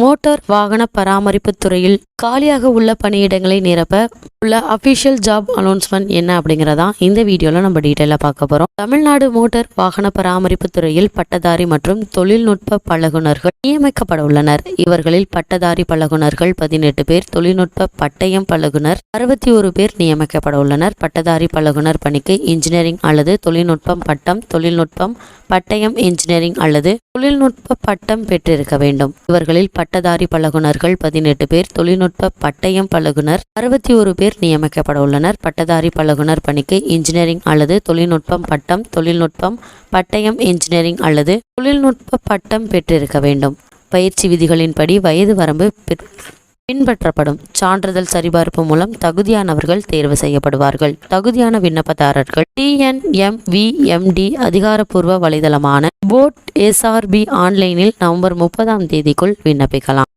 Motor வாகன பராமரிப்பு துறையில் காலியாக உள்ள பணியிடங்களை நிரப்ப உள்ள அபிஷியல் ஜாப் அனௌன்ஸ்மெண்ட் என்ன அப்படிங்கிறதா இந்த வீடியோல நம்ம டீட்டெயிலாக பார்க்க போறோம். தமிழ்நாடு மோட்டார் வாகன பராமரிப்பு துறையில் பட்டதாரி மற்றும் தொழில்நுட்ப பழகுனர்கள் நியமிக்கப்பட உள்ளனர். இவர்களில் பட்டதாரி பழகுனர்கள் பதினெட்டு பேர் தொழில்நுட்ப பட்டயம் பழகுனர் அறுபத்தி ஒரு பேர் நியமிக்கப்பட உள்ளனர். பட்டதாரி பழகுனர் பணிக்கு இன்ஜினியரிங் அல்லது தொழில்நுட்பம் பட்டம் தொழில்நுட்பம் பட்டயம் இன்ஜினியரிங் அல்லது தொழில்நுட்ப பட்டம் பெற்றிருக்க வேண்டும். இவர்களில் பட்டதாரி பழகுனர்கள் பதினெட்டு பேர் தொழில்நுட்ப பட்டயம் பழகுனர் அறுபத்தி ஒரு பேர் நியமிக்கப்பட உள்ளனர். பட்டதாரி பழகுனர் பணிக்கு இன்ஜினியரிங் அல்லது தொழில்நுட்பம் பட்டம் தொழில்நுட்பம் பட்டயம் இன்ஜினியரிங் அல்லது தொழில்நுட்ப பட்டம் பெற்றிருக்க வேண்டும். பயிற்சி விதிகளின்படி வயது வரம்பு பிற்- பின்பற்றப்படும். சான்றிதழ் சரிபார்ப்பு மூலம் தகுதியானவர்கள் தேர்வு செய்யப்படுவார்கள். தகுதியான விண்ணப்பதாரர்கள் டிஎன்எம்விஎம்டி அதிகாரப்பூர்வ வலைதளமான போட் எஸ்ஆர்பி ஆன்லைனில் நவம்பர் முப்பதாம் தேதிக்குள் விண்ணப்பிக்கலாம்.